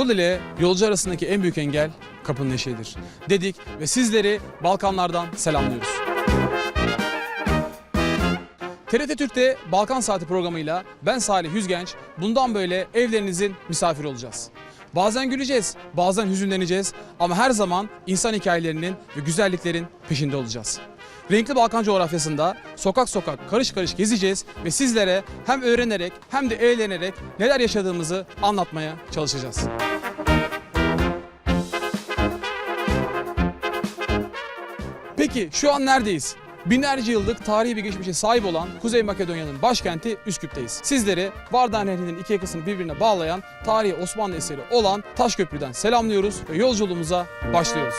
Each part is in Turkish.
Yol ile yolcu arasındaki en büyük engel kapının eşiğidir. Dedik ve sizleri Balkanlardan selamlıyoruz. TRT Türk'te Balkan Saati programıyla ben Salih Yüzgenç bundan böyle evlerinizin misafiri olacağız. Bazen güleceğiz, bazen hüzünleneceğiz ama her zaman insan hikayelerinin ve güzelliklerin peşinde olacağız. Renkli Balkan coğrafyasında sokak sokak karış karış gezeceğiz ve sizlere hem öğrenerek hem de eğlenerek neler yaşadığımızı anlatmaya çalışacağız. Peki şu an neredeyiz? Binlerce yıllık tarihi bir geçmişe sahip olan Kuzey Makedonya'nın başkenti Üsküp'teyiz. Sizleri Vardar Nehri'nin iki yakasını birbirine bağlayan tarihi Osmanlı eseri olan Taşköprü'den selamlıyoruz ve yolculuğumuza başlıyoruz.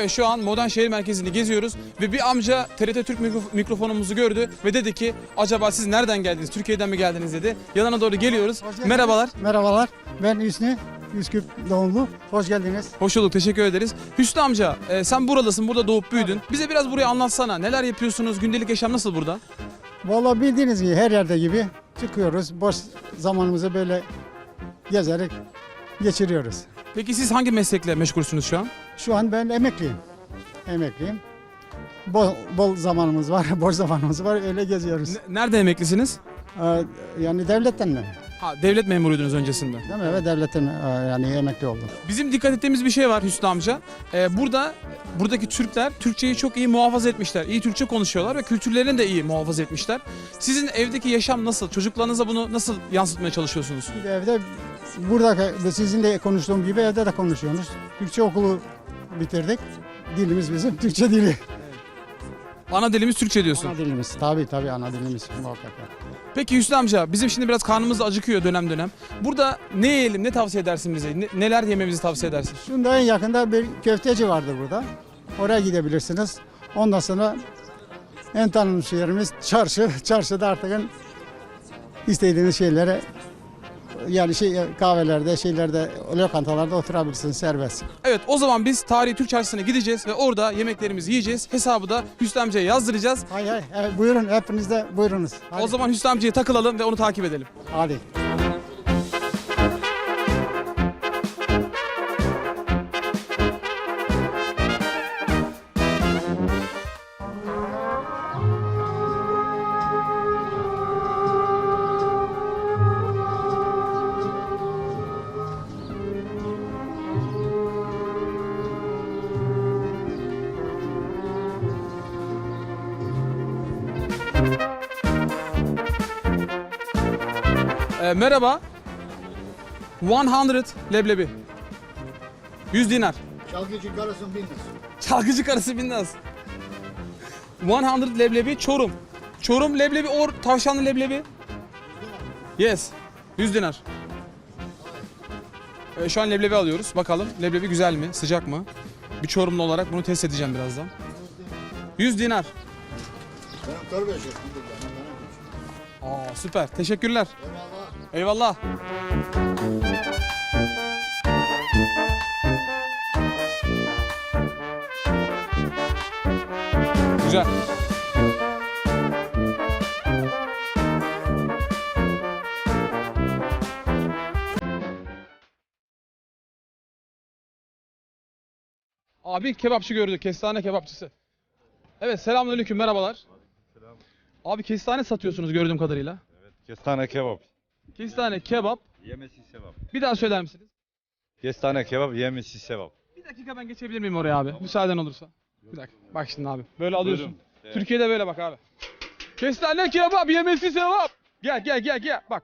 Evet şu an modern şehir merkezini geziyoruz ve bir amca TRT Türk mikro- mikrofonumuzu gördü ve dedi ki acaba siz nereden geldiniz? Türkiye'den mi geldiniz dedi. Yanına doğru geliyoruz. Merhabalar. Merhabalar. Ben Hüsnü. Üsküp doğumlu. Hoş geldiniz. Hoş bulduk, teşekkür ederiz. Hüsnü amca, e, sen buralısın, burada doğup büyüdün. Bize biraz burayı anlatsana. Neler yapıyorsunuz? Gündelik yaşam nasıl burada? Vallahi bildiğiniz gibi her yerde gibi çıkıyoruz. Boş zamanımızı böyle gezerek geçiriyoruz. Peki siz hangi meslekle meşgulsünüz şu an? Şu an ben emekliyim. Emekliyim. Bol, bol zamanımız var, boş zamanımız var. Öyle geziyoruz. Ne- Nerede emeklisiniz? Ee, yani devletten mi? Ha, devlet memuruydunuz öncesinde. Değil mi? Evet devletten e, yani emekli oldum. Bizim dikkat ettiğimiz bir şey var Hüsnü amca. E, burada buradaki Türkler Türkçeyi çok iyi muhafaza etmişler. İyi Türkçe konuşuyorlar ve kültürlerini de iyi muhafaza etmişler. Sizin evdeki yaşam nasıl? Çocuklarınıza bunu nasıl yansıtmaya çalışıyorsunuz? Bir de evde burada sizin de konuştuğum gibi evde de konuşuyoruz. Türkçe okulu bitirdik. Dilimiz bizim Türkçe dili. Ana dilimiz Türkçe diyorsun. Ana dilimiz. Tabii tabii ana dilimiz muhakkak. Peki Hüsnü amca bizim şimdi biraz karnımız acıkıyor dönem dönem. Burada ne yiyelim ne tavsiye edersin bize? Ne- neler yememizi tavsiye edersin? Şunda en yakında bir köfteci vardır burada. Oraya gidebilirsiniz. Ondan sonra en tanınmış yerimiz çarşı. Çarşıda artık istediğiniz şeylere yani şey kahvelerde, şeylerde, lokantalarda oturabilirsiniz serbest. Evet o zaman biz tarihi Türk çarşısına gideceğiz ve orada yemeklerimizi yiyeceğiz. Hesabı da Hüsnü amcaya yazdıracağız. Hay hay, evet, buyurun hepiniz de buyurunuz. Hadi. O zaman Hüsnü amcaya takılalım ve onu takip edelim. Hadi. Ee, merhaba. 100 leblebi. 100 dinar. Çalgıcı karısın bindin. Çalgıcı karısı Binnaz. 100 leblebi Çorum. Çorum leblebi or tavşanlı leblebi. Yes. 100 dinar. Ee, şu an leblebi alıyoruz. Bakalım leblebi güzel mi? Sıcak mı? Bir Çorumlu olarak bunu test edeceğim birazdan. 100 dinar. Benim. Aa süper. Teşekkürler. Eyvallah. Güzel. Abi kebapçı gördük. Kestane kebapçısı. Evet selamünaleyküm merhabalar. Abi kestane satıyorsunuz gördüğüm kadarıyla. Kestane kebap. Kestane kebap. Yemesi sevap. Bir daha söyler misiniz? Kestane kebap yemesi sevap. Bir dakika ben geçebilir miyim oraya abi? Müsaaden olursa. Bir dakika. Bak şimdi abi. Böyle alıyorsun. Evet. Türkiye'de böyle bak abi. Kestane kebap yemesi sevap. Gel gel gel gel. Bak.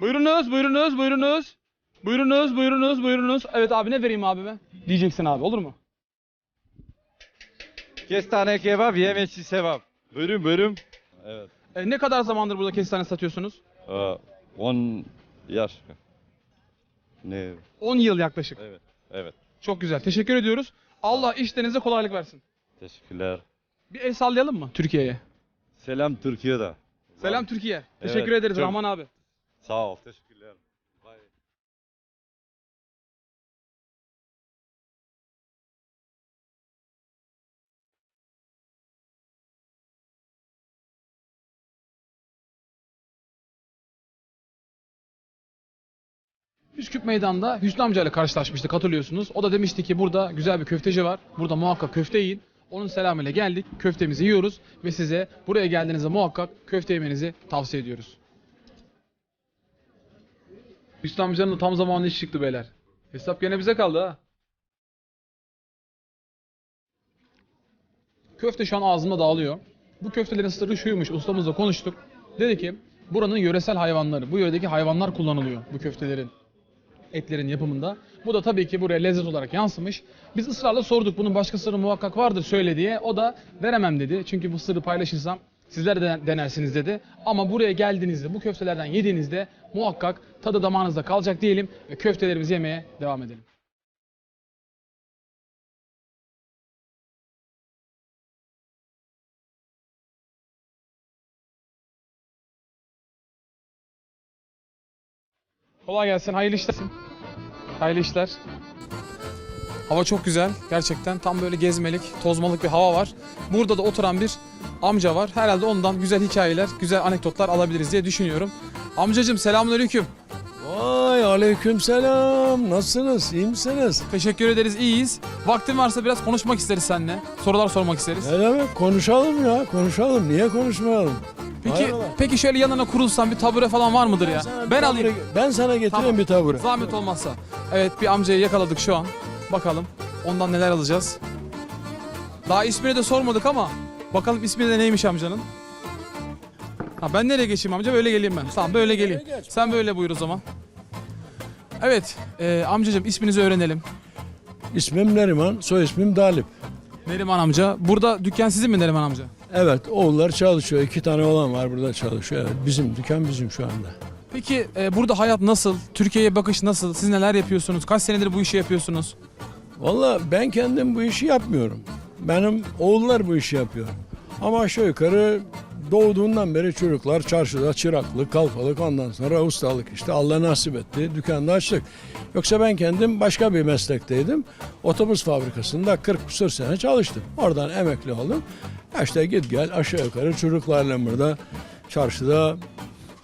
Buyurunuz, buyurunuz, buyurunuz. Buyurunuz, buyurunuz, buyurunuz. Evet abi ne vereyim abime? Diyeceksin abi olur mu? Kestane kebap yemesi sevap. Buyurun buyurun. Evet. E, ne kadar zamandır burada kestane satıyorsunuz? 10 yaş. Ne? 10 yıl yaklaşık. Evet. Evet. Çok güzel. Teşekkür ediyoruz. Allah işlerinize kolaylık versin. Teşekkürler. Bir el sallayalım mı Türkiye'ye? Selam Türkiye'de. Selam Türkiye. Teşekkür ederiz çok- Rahman abi. Sağ ol. Teşekkürler. Üsküp Meydan'da Hüsnü amcayla karşılaşmıştık hatırlıyorsunuz. O da demişti ki burada güzel bir köfteci var. Burada muhakkak köfte yiyin. Onun selamıyla geldik. Köftemizi yiyoruz ve size buraya geldiğinizde muhakkak köfte yemenizi tavsiye ediyoruz. Hüsnü amcanın da tam zamanı iş çıktı beyler. Hesap gene bize kaldı ha. Köfte şu an ağzımda dağılıyor. Bu köftelerin sırrı şuymuş. Ustamızla konuştuk. Dedi ki buranın yöresel hayvanları, bu yöredeki hayvanlar kullanılıyor bu köftelerin etlerin yapımında. Bu da tabii ki buraya lezzet olarak yansımış. Biz ısrarla sorduk bunun başka sırrı muhakkak vardır söyle diye. O da veremem dedi. Çünkü bu sırrı paylaşırsam sizler de denersiniz dedi. Ama buraya geldiğinizde bu köftelerden yediğinizde muhakkak tadı damağınızda kalacak diyelim ve köftelerimizi yemeye devam edelim. Kolay gelsin, hayırlı işler. Hayırlı işler. Hava çok güzel. Gerçekten tam böyle gezmelik, tozmalık bir hava var. Burada da oturan bir amca var. Herhalde ondan güzel hikayeler, güzel anekdotlar alabiliriz diye düşünüyorum. Amcacım selamünaleyküm. Vay aleyküm selam. Nasılsınız? İyi misiniz? Teşekkür ederiz, iyiyiz. Vaktin varsa biraz konuşmak isteriz seninle. Sorular sormak isteriz. Ne demek? Konuşalım ya. Konuşalım. Niye konuşmayalım? Peki Hayrola? peki şöyle yanına kurulsan bir tabure falan var mıdır ya? Sana bir Ben tabure- alayım. Ben sana getireyim Tamam. bir tabure. Zahmet olmazsa. Evet bir amcayı yakaladık şu an. Bakalım ondan neler alacağız. Daha ismini de sormadık ama bakalım ismi de neymiş amcanın. Ha ben nereye geçeyim amca? Böyle geleyim ben. Tamam böyle geleyim. geç. Sen böyle buyur o zaman. Evet e, amcacığım isminizi öğrenelim. İsmim Neriman, soy ismim Dalip. Neriman amca. Burada dükkan sizin mi Neriman amca? Evet, oğullar çalışıyor. İki tane oğlan var burada çalışıyor. Evet, bizim dükkan bizim şu anda. Peki e, burada hayat nasıl? Türkiye'ye bakış nasıl? Siz neler yapıyorsunuz? Kaç senedir bu işi yapıyorsunuz? Valla ben kendim bu işi yapmıyorum. Benim oğullar bu işi yapıyor. Ama aşağı yukarı doğduğundan beri çocuklar çarşıda çıraklık, kalfalık ondan sonra ustalık işte Allah nasip etti. Dükkanda açtık. Yoksa ben kendim başka bir meslekteydim. Otobüs fabrikasında 40 küsur sene çalıştım. Oradan emekli oldum. İşte git gel aşağı yukarı çocuklarla burada çarşıda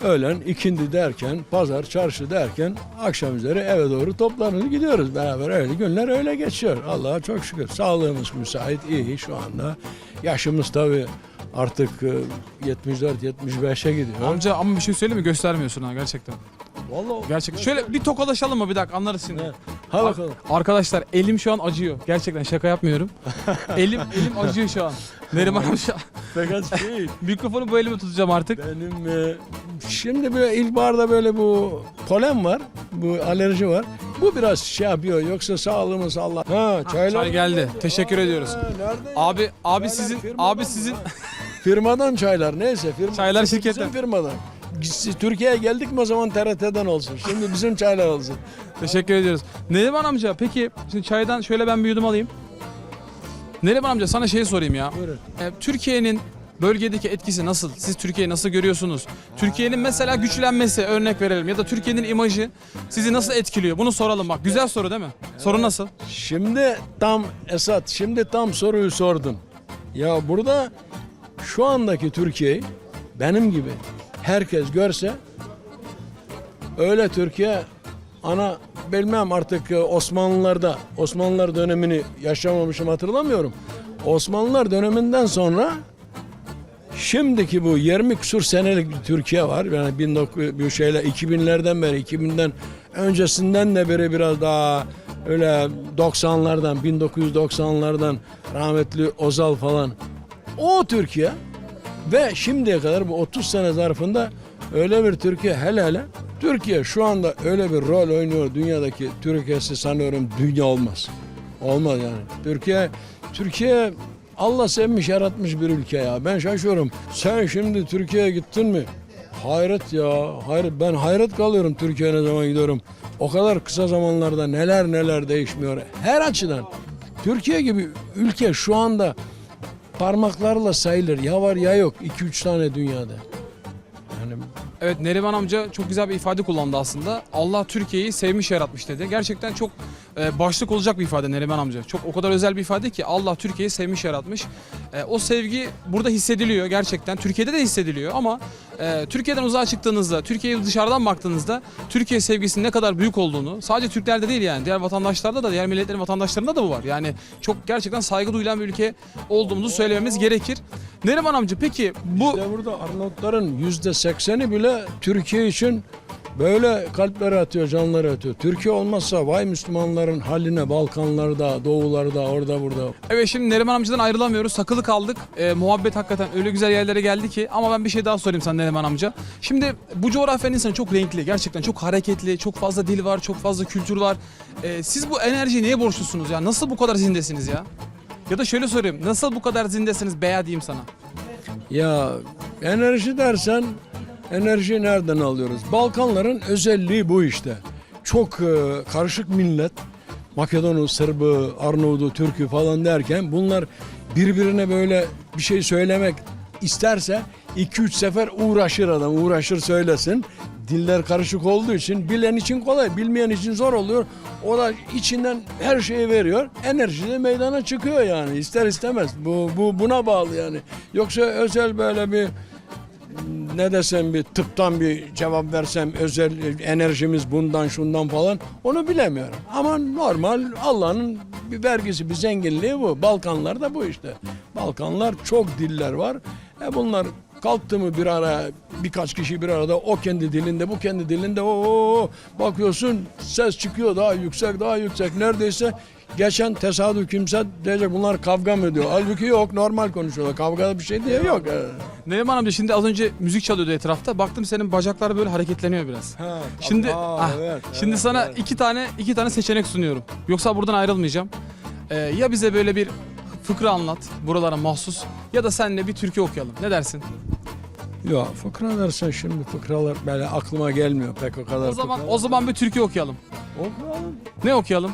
öğlen ikindi derken, pazar, çarşı derken akşam üzeri eve doğru toplanır gidiyoruz beraber. Öyle günler öyle geçiyor. Allah'a çok şükür. Sağlığımız müsait, iyi şu anda. Yaşımız tabii artık e, 74-75'e gidiyor. Amca ama bir şey söyleyeyim mi? Göstermiyorsun ha gerçekten. Vallahi Gerçekten. Şöyle bir tokalaşalım mı bir dakika anlarız şimdi. Evet. Ha bakalım. Arkadaşlar elim şu an acıyor. Gerçekten şaka yapmıyorum. elim elim acıyor şu an. Neriman amca. Fakat şey, Mikrofonu bu elime tutacağım artık. benim e, şimdi böyle ilkbaharda böyle bu polen var, bu alerji var. Bu biraz şey yapıyor. Yoksa sağlığımız Allah. Ha çaylar. Çay geldi. Teşekkür ediyoruz. Ha, nerede? Abi abi Çaylar sizin firmadan abi sizin Firmadan çaylar neyse. Firma, Çaylar bizim şirketten. firmadan. Siz Türkiye'ye geldik mi o zaman TRT'den olsun. Şimdi bizim çaylar olsun. teşekkür ediyoruz. Neriman amca peki şimdi çaydan şöyle ben bir yudum alayım. Neriman amca sana şey sorayım ya. Buyurun. E, Türkiye'nin bölgedeki etkisi nasıl? Siz Türkiye'yi nasıl görüyorsunuz? Türkiye'nin mesela güçlenmesi örnek verelim ya da Türkiye'nin imajı sizi nasıl etkiliyor? Bunu soralım bak. Güzel soru değil mi? Soru nasıl? Şimdi tam Esat, şimdi tam soruyu sordun. Ya burada şu andaki Türkiye'yi benim gibi herkes görse öyle Türkiye ana bilmem artık e, Osmanlılarda Osmanlılar dönemini yaşamamışım hatırlamıyorum. Osmanlılar döneminden sonra şimdiki bu 20 küsur senelik bir Türkiye var. Yani 19 bir şeyle 2000'lerden beri 2000'den öncesinden de beri biraz daha öyle 90'lardan 1990'lardan rahmetli Ozal falan o Türkiye ve şimdiye kadar bu 30 sene zarfında öyle bir Türkiye hele hele Türkiye şu anda öyle bir rol oynuyor dünyadaki Türkiye'si sanıyorum dünya olmaz. Olmaz yani. Türkiye Türkiye Allah sevmiş yaratmış bir ülke ya. Ben şaşıyorum. Sen şimdi Türkiye'ye gittin mi? Hayret ya. Hayret. Ben hayret kalıyorum Türkiye'ye ne zaman gidiyorum. O kadar kısa zamanlarda neler neler değişmiyor. Her açıdan. Türkiye gibi ülke şu anda parmaklarla sayılır. Ya var ya yok. 2-3 tane dünyada. Yani Evet Neriman amca çok güzel bir ifade kullandı aslında. Allah Türkiye'yi sevmiş yaratmış dedi. Gerçekten çok e, başlık olacak bir ifade Neriman amca. Çok o kadar özel bir ifade ki Allah Türkiye'yi sevmiş yaratmış. E, o sevgi burada hissediliyor gerçekten. Türkiye'de de hissediliyor ama e, Türkiye'den uzağa çıktığınızda, Türkiye'ye dışarıdan baktığınızda Türkiye sevgisinin ne kadar büyük olduğunu sadece Türklerde değil yani diğer vatandaşlarda da diğer milletlerin vatandaşlarında da bu var. Yani çok gerçekten saygı duyulan bir ülke olduğumuzu söylememiz gerekir. Neriman amca peki bu İşte burada Arnavutların yüzde sekseni bile Türkiye için böyle kalpleri atıyor, canları atıyor. Türkiye olmazsa vay Müslümanların haline Balkanlarda, doğularda, orada burada. Evet şimdi Neriman amcadan ayrılamıyoruz. Takılı kaldık. Ee, muhabbet hakikaten öyle güzel yerlere geldi ki. Ama ben bir şey daha sorayım sana Neriman amca. Şimdi bu coğrafyanın insanı çok renkli. Gerçekten çok hareketli. Çok fazla dil var. Çok fazla kültür var. Ee, siz bu enerjiye neye borçlusunuz ya? Nasıl bu kadar zindesiniz ya? Ya da şöyle sorayım. Nasıl bu kadar zindesiniz beya diyeyim sana. Ya enerji dersen enerjiyi nereden alıyoruz? Balkanların özelliği bu işte. Çok e, karışık millet. Makedonu, Sırbı, Arnavut'u, Türk'ü falan derken bunlar birbirine böyle bir şey söylemek isterse 2-3 sefer uğraşır adam, uğraşır söylesin. Diller karışık olduğu için bilen için kolay, bilmeyen için zor oluyor. O da içinden her şeyi veriyor. Enerji de meydana çıkıyor yani ister istemez. Bu, bu buna bağlı yani. Yoksa özel böyle bir ne desem bir tıptan bir cevap versem özel enerjimiz bundan şundan falan onu bilemiyorum. Ama normal Allah'ın bir vergisi bir zenginliği bu. Balkanlarda bu işte. Balkanlar çok diller var. E bunlar kalktı mı bir ara birkaç kişi bir arada o kendi dilinde bu kendi dilinde o bakıyorsun ses çıkıyor daha yüksek daha yüksek neredeyse geçen tesadüf kimse diyecek bunlar kavga mı ediyor. Halbuki yok normal konuşuyorlar. Kavgada bir şey diye yok. Neriman amca şimdi az önce müzik çalıyordu etrafta. Baktım senin bacaklar böyle hareketleniyor biraz. Ha, Şimdi aa, ah, evet, şimdi evet, sana evet. iki tane iki tane seçenek sunuyorum. Yoksa buradan ayrılmayacağım. Ee, ya bize böyle bir fıkra anlat buralara mahsus ya da seninle bir türkü okuyalım. Ne dersin? Ya fıkra dersen şimdi fıkralar böyle aklıma gelmiyor pek o kadar. O zaman fıkra. o zaman bir türkü okuyalım. Okuyalım. Ne okuyalım?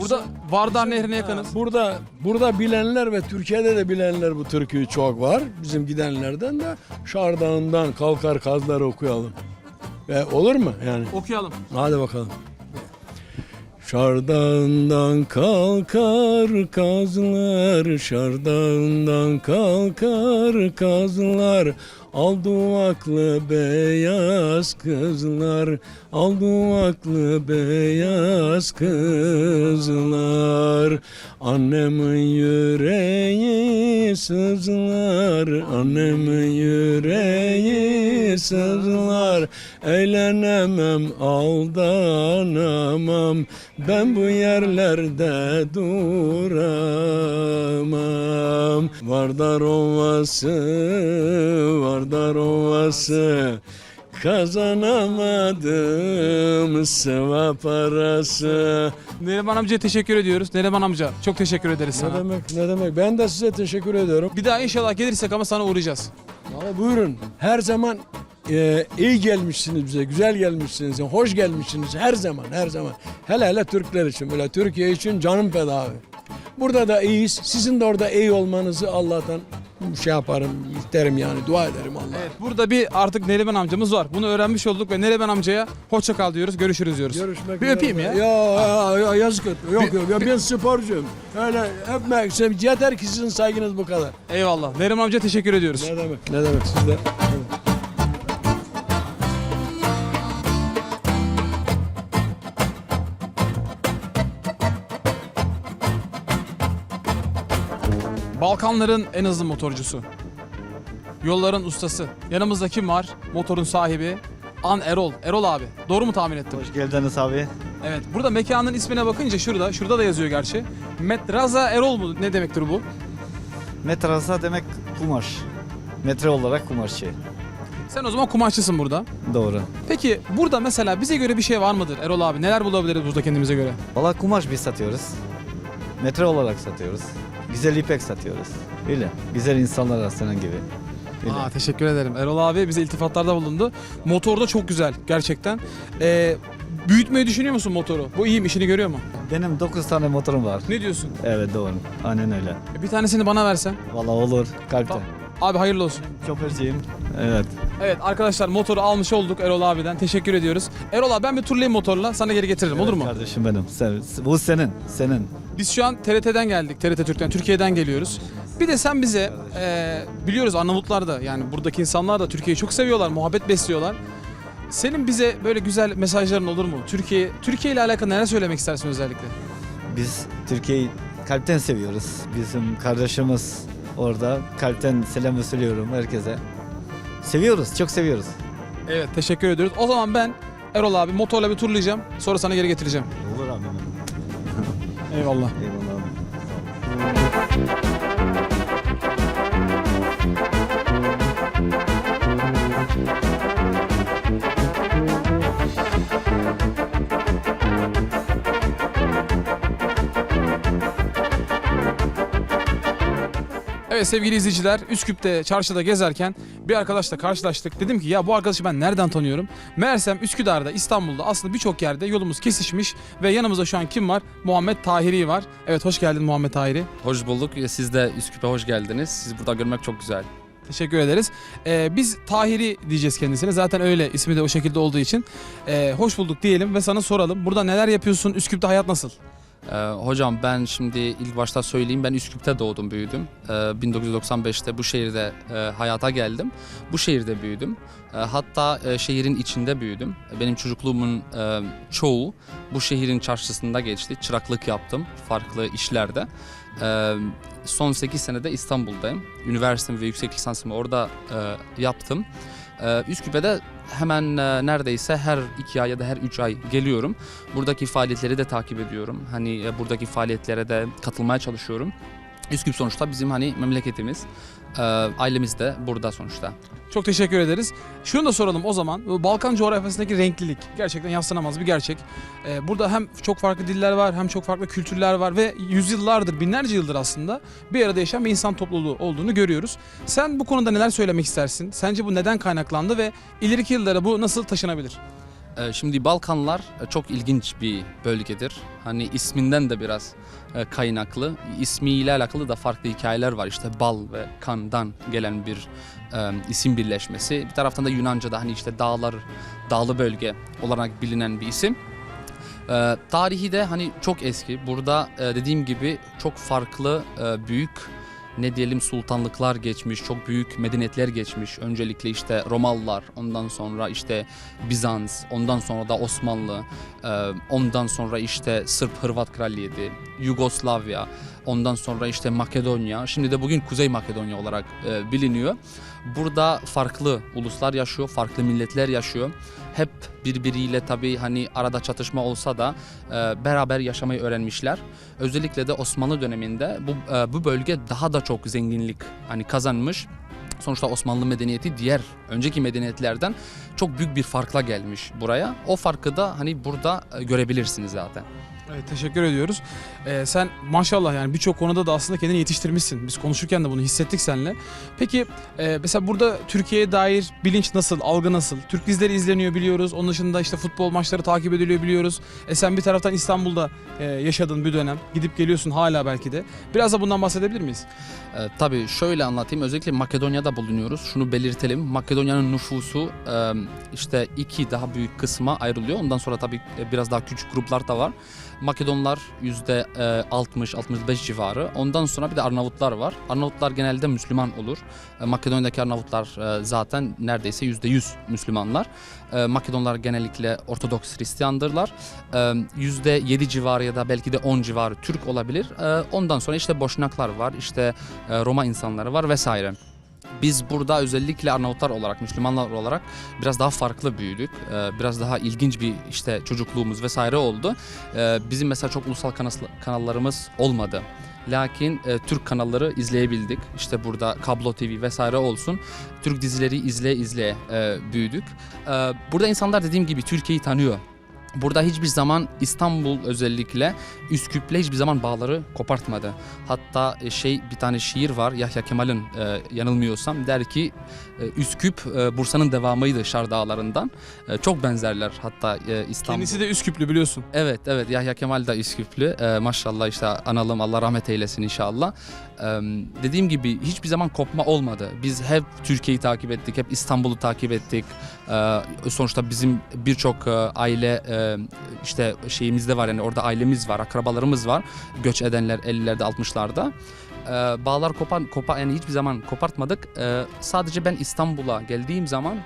Burada Vardar Nehri'ne yakınız. Burada burada bilenler ve Türkiye'de de bilenler bu türküyü çok var. Bizim gidenlerden de Şardağ'ından kalkar kazları okuyalım. Ve olur mu yani? Okuyalım. Hadi bakalım. Şardağından kalkar kazlar, şardağından kalkar kazlar. Aldı aklı beyaz kızlar, aldı aklı beyaz kızlar. Annemin yüreği sızlar, annemin yüreği sızlar. Eğlenemem, aldanamam, ben bu yerlerde duramam. Vardar Ovası, Vardar Ovası, kazanamadım sıva parası. Neriman amcaya teşekkür ediyoruz. Neriman amca çok teşekkür ederiz Ne sana. demek, ne demek. Ben de size teşekkür ediyorum. Bir daha inşallah gelirsek ama sana uğrayacağız. Valla buyurun. Her zaman e, iyi gelmişsiniz bize, güzel gelmişsiniz, hoş gelmişsiniz her zaman, her zaman. Hele hele Türkler için, böyle Türkiye için canım feda abi. Burada da iyiyiz. Sizin de orada iyi olmanızı Allah'tan şey yaparım, isterim yani, dua ederim Allah'a. Evet, burada bir artık Neriman amcamız var. Bunu öğrenmiş olduk ve Neriman amcaya hoşça kal diyoruz. Görüşürüz diyoruz. Görüşmek Bir öpeyim ya. Ya, ya, ya yazık et. Yok Bir- yok ya ben sporcuyum. Öyle öpmek yeter ki sizin saygınız bu kadar. Eyvallah. Neriman amca teşekkür ediyoruz. Ne demek? Ne demek sizde? Balkanların en hızlı motorcusu. Yolların ustası. Yanımızda kim var? Motorun sahibi. An Erol. Erol abi. Doğru mu tahmin ettim? Hoş geldiniz abi. Evet. Burada mekanın ismine bakınca şurada, şurada da yazıyor gerçi. Metraza Erol mu? Ne demektir bu? Metrasa demek kumaş. Metre olarak kumaşçı. Sen o zaman kumaşçısın burada. Doğru. Peki burada mesela bize göre bir şey var mıdır Erol abi? Neler bulabiliriz burada kendimize göre? Valla kumaş biz satıyoruz. Metre olarak satıyoruz. Güzel ipek satıyoruz. Öyle. Güzel insanlar da senin gibi. Öyle. Aa, teşekkür ederim. Erol abi bize iltifatlarda bulundu. Motor da çok güzel gerçekten. Ee, büyütmeyi düşünüyor musun motoru? Bu iyi mi? İşini görüyor mu? Benim 9 tane motorum var. Ne diyorsun? Evet doğru. Aynen öyle. Bir tanesini bana versen. Valla olur. Kalpten. Tamam. Abi hayırlı olsun. Şoförcüyüm. Evet. Evet arkadaşlar motoru almış olduk Erol abiden. Teşekkür ediyoruz. Erol abi ben bir turlayayım motorla sana geri getiririm olur mu? Kardeşim benim. Sen, bu senin. Senin. Biz şu an TRT'den geldik. TRT Türk'ten, Türkiye'den geliyoruz. Bir de sen bize e, biliyoruz Arnavutlar da yani buradaki insanlar da Türkiye'yi çok seviyorlar, muhabbet besliyorlar. Senin bize böyle güzel mesajların olur mu? Türkiye Türkiye ile alakalı neler söylemek istersin özellikle? Biz Türkiye'yi kalpten seviyoruz. Bizim kardeşimiz orada. Kalpten selam söylüyorum herkese. Seviyoruz. Çok seviyoruz. Evet teşekkür ediyoruz. O zaman ben Erol abi motorla bir turlayacağım. Sonra sana geri getireceğim. Olur abi. Eyvallah. Eyvallah Evet sevgili izleyiciler Üsküp'te çarşıda gezerken bir arkadaşla karşılaştık. Dedim ki ya bu arkadaşı ben nereden tanıyorum? Meğersem Üsküdar'da İstanbul'da aslında birçok yerde yolumuz kesişmiş ve yanımızda şu an kim var? Muhammed Tahiri var. Evet hoş geldin Muhammed Tahiri. Hoş bulduk. Siz de Üsküp'e hoş geldiniz. Sizi burada görmek çok güzel. Teşekkür ederiz. Ee, biz Tahiri diyeceğiz kendisine. Zaten öyle ismi de o şekilde olduğu için. Ee, hoş bulduk diyelim ve sana soralım. Burada neler yapıyorsun? Üsküp'te hayat nasıl? Ee, hocam ben şimdi ilk başta söyleyeyim. Ben Üsküp'te doğdum, büyüdüm. Ee, 1995'te bu şehirde e, hayata geldim. Bu şehirde büyüdüm. Ee, hatta e, şehrin içinde büyüdüm. Benim çocukluğumun e, çoğu bu şehrin çarşısında geçti. Çıraklık yaptım farklı işlerde. Ee, son 8 senede İstanbul'dayım. Üniversitemi ve yüksek lisansımı orada e, yaptım. Ee, Üsküp'e de hemen e, neredeyse her iki ay ya da her üç ay geliyorum. Buradaki faaliyetleri de takip ediyorum. Hani e, buradaki faaliyetlere de katılmaya çalışıyorum. Üsküp sonuçta bizim hani memleketimiz. Ee, ailemiz de burada sonuçta. Çok teşekkür ederiz. Şunu da soralım o zaman. Balkan coğrafyasındaki renklilik gerçekten yadsınamaz bir gerçek. Ee, burada hem çok farklı diller var hem çok farklı kültürler var ve yüzyıllardır, binlerce yıldır aslında bir arada yaşayan bir insan topluluğu olduğunu görüyoruz. Sen bu konuda neler söylemek istersin? Sence bu neden kaynaklandı ve ileriki yıllara bu nasıl taşınabilir? Ee, Şimdi Balkanlar e, çok ilginç bir bölgedir. Hani isminden de biraz e, kaynaklı. İsmiyle alakalı da farklı hikayeler var. İşte bal ve kandan gelen bir e, isim birleşmesi. Bir taraftan da Yunanca'da hani işte dağlar, dağlı bölge olarak bilinen bir isim. E, tarihi de hani çok eski. Burada dediğim gibi çok farklı büyük ne diyelim sultanlıklar geçmiş, çok büyük medeniyetler geçmiş. Öncelikle işte Romalılar, ondan sonra işte Bizans, ondan sonra da Osmanlı, ondan sonra işte Sırp Hırvat Kralliyeti, Yugoslavya, ondan sonra işte Makedonya, şimdi de bugün Kuzey Makedonya olarak e, biliniyor. Burada farklı uluslar yaşıyor, farklı milletler yaşıyor. Hep birbiriyle tabii hani arada çatışma olsa da e, beraber yaşamayı öğrenmişler. Özellikle de Osmanlı döneminde bu e, bu bölge daha da çok zenginlik hani kazanmış. Sonuçta Osmanlı medeniyeti diğer önceki medeniyetlerden çok büyük bir farkla gelmiş buraya. O farkı da hani burada e, görebilirsiniz zaten. Evet teşekkür ediyoruz. Ee, sen maşallah yani birçok konuda da aslında kendini yetiştirmişsin. Biz konuşurken de bunu hissettik seninle. Peki e, mesela burada Türkiye'ye dair bilinç nasıl, algı nasıl? Türk dizileri izleniyor biliyoruz. Onun dışında işte futbol maçları takip ediliyor biliyoruz. E sen bir taraftan İstanbul'da e, yaşadın bir dönem. Gidip geliyorsun hala belki de. Biraz da bundan bahsedebilir miyiz? E, tabii şöyle anlatayım. Özellikle Makedonya'da bulunuyoruz. Şunu belirtelim. Makedonya'nın nüfusu e, işte iki daha büyük kısma ayrılıyor. Ondan sonra tabii e, biraz daha küçük gruplar da var. Makedonlar yüzde e, 60-65 civarı. Ondan sonra bir de Arnavutlar var. Arnavutlar genelde Müslüman olur. E, Makedonya'daki Arnavutlar e, zaten neredeyse yüzde yüz Müslümanlar. Makedonlar genellikle Ortodoks Hristiyandırlar. E, Yüzde yedi civarı ya da belki de 10 civarı Türk olabilir. Ondan sonra işte Boşnaklar var, işte Roma insanları var vesaire. Biz burada özellikle Arnavutlar olarak, Müslümanlar olarak biraz daha farklı büyüdük. Ee, Biraz daha ilginç bir işte çocukluğumuz vesaire oldu. Ee, Bizim mesela çok ulusal kanal- kanallarımız olmadı. Lakin e, Türk kanalları izleyebildik. İşte burada Kablo TV vesaire olsun. Türk dizileri izleye izleye e, büyüdük. Ee, burada insanlar dediğim gibi Türkiye'yi tanıyor. Burada hiçbir zaman İstanbul özellikle Üsküp'le hiçbir zaman bağları kopartmadı. Hatta e, şey bir tane şiir var Yahya Kemal'in e, yanılmıyorsam der ki e, Üsküp e, Bursa'nın devamıydı Şar Dağları'ndan. E, çok benzerler hatta e, İstanbul. Kendisi de Üsküplü biliyorsun. Evet evet Yahya Kemal da Üsküplü. Ee, maşallah işte analım Allah rahmet eylesin inşallah. Dediğim gibi hiçbir zaman kopma olmadı. Biz hep Türkiye'yi takip ettik, hep İstanbul'u takip ettik. Sonuçta bizim birçok e, aile işte şeyimizde var yani orada ailemiz var, akrabalarımız var. Göç edenler 50'lerde 60'larda. Ee, bağlar kopan, kopa, yani hiçbir zaman kopartmadık. Sadece ben İstanbul'a geldiğim zaman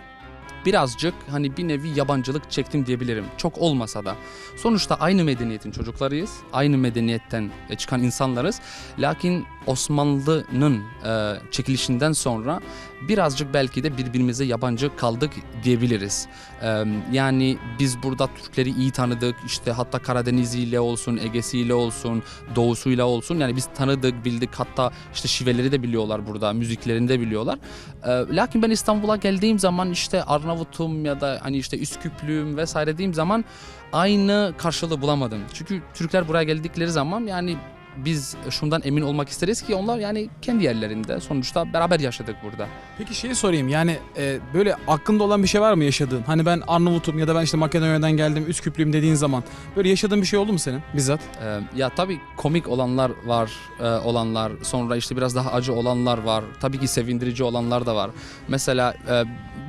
birazcık hani bir nevi yabancılık çektim diyebilirim. Çok olmasa da. Sonuçta aynı medeniyetin çocuklarıyız. Aynı medeniyetten e, çıkan insanlarız. Lakin Osmanlı'nın e, çekilişinden sonra birazcık belki de birbirimize yabancı kaldık diyebiliriz. E, yani biz burada Türkleri iyi tanıdık. İşte hatta Karadeniz'iyle olsun, Ege'siyle olsun, Doğu'suyla olsun. Yani biz tanıdık, bildik. Hatta işte şiveleri de biliyorlar burada, müziklerini de biliyorlar. E, lakin ben İstanbul'a geldiğim zaman işte Arnavut'um ya da hani işte Üsküplü'yüm vesaire dediğim zaman aynı karşılığı bulamadım. Çünkü Türkler buraya geldikleri zaman yani biz şundan emin olmak isteriz ki onlar yani kendi yerlerinde sonuçta beraber yaşadık burada. Peki şeyi sorayım yani e, böyle aklında olan bir şey var mı yaşadığın? Hani ben Arnavut'um ya da ben işte Makedonya'dan geldim Üsküplüyüm dediğin zaman böyle yaşadığın bir şey oldu mu senin bizzat? Ee, ya tabii komik olanlar var e, olanlar sonra işte biraz daha acı olanlar var tabii ki sevindirici olanlar da var mesela e,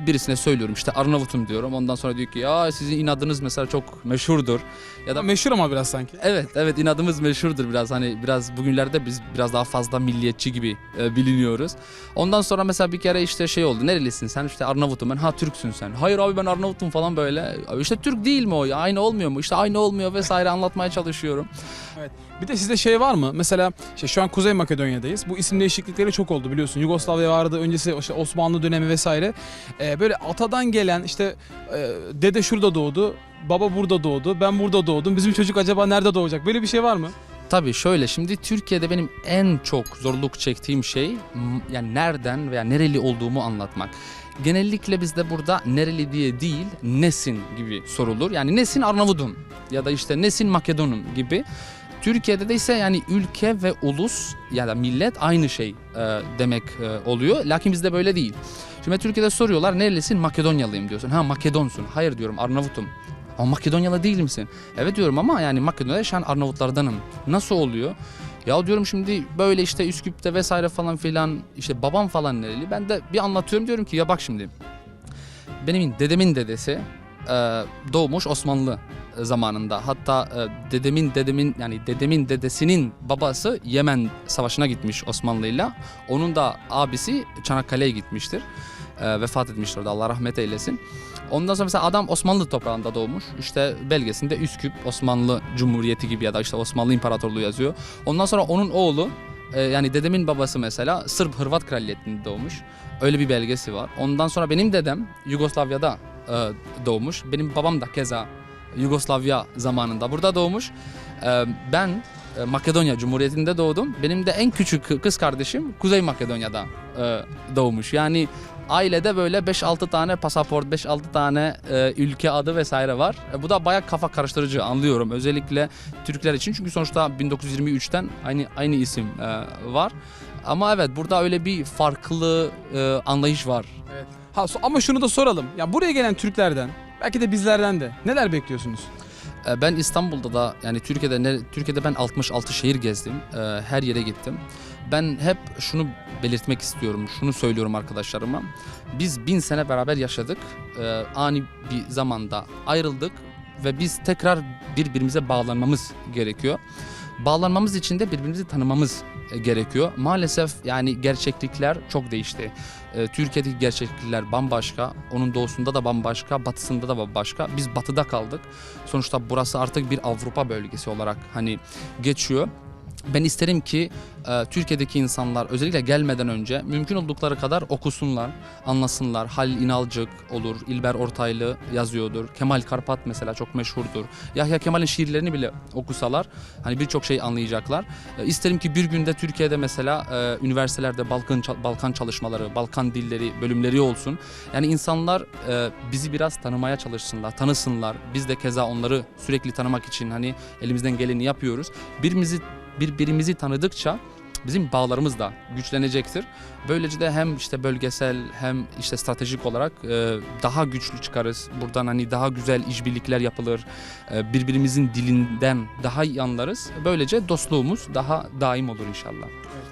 birisine söylüyorum işte Arnavut'um diyorum ondan sonra diyor ki ya sizin inadınız mesela çok meşhurdur ya da Meşhur ama biraz sanki. Evet evet inadımız meşhurdur biraz hani biraz bugünlerde biz biraz daha fazla milliyetçi gibi e, biliniyoruz. Ondan sonra mesela bir kere işte şey oldu nerelisin sen işte Arnavut'um ben ha Türksün sen. Hayır abi ben Arnavut'um falan böyle. İşte Türk değil mi o ya aynı olmuyor mu? İşte aynı olmuyor vesaire anlatmaya çalışıyorum. Bir de sizde şey var mı? Mesela işte şu an Kuzey Makedonya'dayız. Bu isim değişiklikleri çok oldu biliyorsun. Yugoslavya vardı, öncesi işte Osmanlı dönemi vesaire. Ee, böyle atadan gelen işte e, dede şurada doğdu, baba burada doğdu, ben burada doğdum. Bizim çocuk acaba nerede doğacak? Böyle bir şey var mı? Tabii şöyle şimdi Türkiye'de benim en çok zorluk çektiğim şey yani nereden veya nereli olduğumu anlatmak. Genellikle bizde burada nereli diye değil nesin gibi sorulur. Yani nesin Arnavudum ya da işte nesin Makedonum gibi. Türkiye'de de ise yani ülke ve ulus ya da millet aynı şey e, demek e, oluyor. Lakin bizde böyle değil. Şimdi Türkiye'de soruyorlar nerelisin Makedonyalıyım diyorsun. Ha Makedonsun. Hayır diyorum Arnavutum. Ama Makedonyalı değil misin? Evet diyorum ama yani Makedonya'da yaşayan Arnavutlardanım. Nasıl oluyor? Ya diyorum şimdi böyle işte Üsküp'te vesaire falan filan işte babam falan nereli. Ben de bir anlatıyorum diyorum ki ya bak şimdi benim dedemin dedesi e, doğmuş Osmanlı zamanında. Hatta e, dedemin dedemin yani dedemin dedesinin babası Yemen savaşına gitmiş Osmanlı'yla. Onun da abisi Çanakkale'ye gitmiştir. E, vefat etmiştir orada Allah rahmet eylesin. Ondan sonra mesela adam Osmanlı toprağında doğmuş. İşte belgesinde Üsküp Osmanlı Cumhuriyeti gibi ya da işte Osmanlı İmparatorluğu yazıyor. Ondan sonra onun oğlu e, yani dedemin babası mesela Sırp Hırvat Kraliyeti'nde doğmuş. Öyle bir belgesi var. Ondan sonra benim dedem Yugoslavya'da e, doğmuş. Benim babam da keza Yugoslavya zamanında burada doğmuş. E, ben Makedonya Cumhuriyeti'nde doğdum. Benim de en küçük kız kardeşim Kuzey Makedonya'da doğmuş. Yani ailede böyle 5-6 tane pasaport, 5-6 tane e, ülke adı vesaire var. E, bu da bayağı kafa karıştırıcı anlıyorum. Özellikle Türkler için çünkü sonuçta 1923'ten aynı aynı isim e, var. Ama evet burada öyle bir farklı e, anlayış var. Ha so- ama şunu da soralım. Ya buraya gelen Türklerden, belki de bizlerden de neler bekliyorsunuz? E, Ben İstanbul'da da yani Türkiye'de ne, Türkiye'de ben 66 şehir gezdim. E, Her yere gittim. Ben hep şunu belirtmek istiyorum. Şunu söylüyorum arkadaşlarıma. Biz bin sene beraber yaşadık. E, Ani bir zamanda ayrıldık ve biz tekrar birbirimize bağlanmamız gerekiyor. Bağlanmamız için de birbirimizi tanımamız e, gerekiyor. Maalesef yani gerçeklikler çok değişti. E, Türkiye'deki gerçeklikler bambaşka, onun doğusunda da bambaşka, batısında da bambaşka. Biz batıda kaldık. Sonuçta burası artık bir Avrupa bölgesi olarak hani geçiyor. Ben isterim ki e, Türkiye'deki insanlar özellikle gelmeden önce mümkün oldukları kadar okusunlar, anlasınlar. Halil İnalcık olur, İlber Ortaylı yazıyordur. Kemal Karpat mesela çok meşhurdur. Yahya Kemal'in şiirlerini bile okusalar hani birçok şey anlayacaklar. E, isterim ki bir günde Türkiye'de mesela e, üniversitelerde Balkan Balkan çalışmaları, Balkan dilleri bölümleri olsun. Yani insanlar e, bizi biraz tanımaya çalışsınlar, tanısınlar. Biz de keza onları sürekli tanımak için hani elimizden geleni yapıyoruz. Birimizi birbirimizi tanıdıkça bizim bağlarımız da güçlenecektir. Böylece de hem işte bölgesel hem işte stratejik olarak e, daha güçlü çıkarız. Buradan hani daha güzel işbirlikler yapılır. E, birbirimizin dilinden daha iyi anlarız. Böylece dostluğumuz daha daim olur inşallah.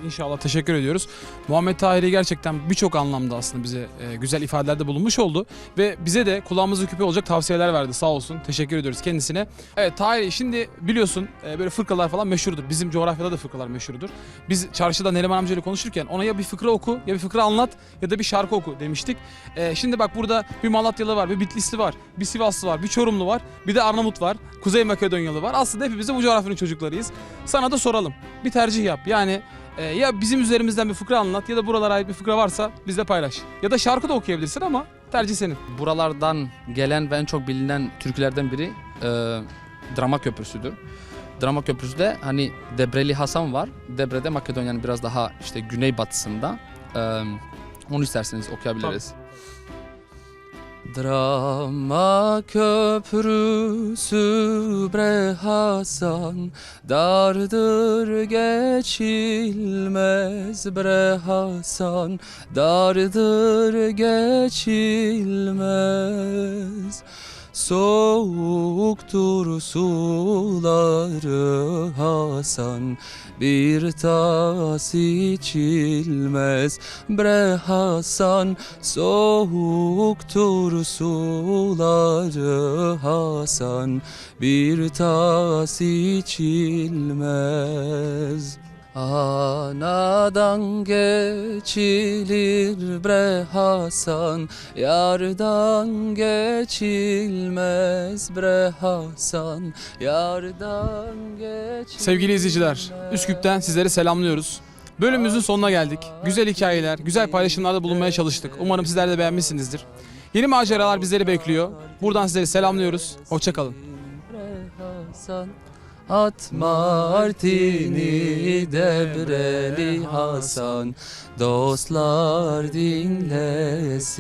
İnşallah teşekkür ediyoruz. Muhammed Tahiri gerçekten birçok anlamda aslında bize e, güzel ifadelerde bulunmuş oldu. Ve bize de kulağımızı küpe olacak tavsiyeler verdi sağ olsun. Teşekkür ediyoruz kendisine. Evet Tahiri şimdi biliyorsun e, böyle fırkalar falan meşhurdur. Bizim coğrafyada da fırkalar meşhurdur. Biz çarşıda Neriman amcayla konuşurken ona ya bir fıkra oku ya bir fıkra anlat ya da bir şarkı oku demiştik. E, şimdi bak burada bir Malatyalı var, bir Bitlisli var, bir Sivaslı var, bir Çorumlu var, bir de Arnavut var, Kuzey Makedonyalı var. Aslında hepimiz de bu coğrafyanın çocuklarıyız. Sana da soralım. Bir tercih yap. Yani e, ya bizim üzerimizden bir fıkra anlat ya da buralara ait bir fıkra varsa bizle paylaş. Ya da şarkı da okuyabilirsin ama tercih senin. Buralardan gelen ve en çok bilinen türkülerden biri e, Drama Köprüsü'dür. Drama Köprüsü de hani Debreli Hasan var. Debre'de Makedonya'nın biraz daha işte güneybatısında. E, onu isterseniz okuyabiliriz. Drama köprüsü bre Hasan Dardır geçilmez bre Hasan Dardır geçilmez Soğuktur suları Hasan Bir tas içilmez bre Hasan. Soğuktur suları Hasan Bir tas içilmez Anadan geçilir bre Hasan Yardan geçilmez bre Hasan Yardan geçilmez Sevgili izleyiciler, Üsküp'ten sizleri selamlıyoruz. Bölümümüzün sonuna geldik. Güzel hikayeler, güzel paylaşımlarda bulunmaya çalıştık. Umarım sizler de beğenmişsinizdir. Yeni maceralar bizleri bekliyor. Buradan sizleri selamlıyoruz. Hoşçakalın. Hasan At Martini Debreli Hasan. Dostlar dinlesin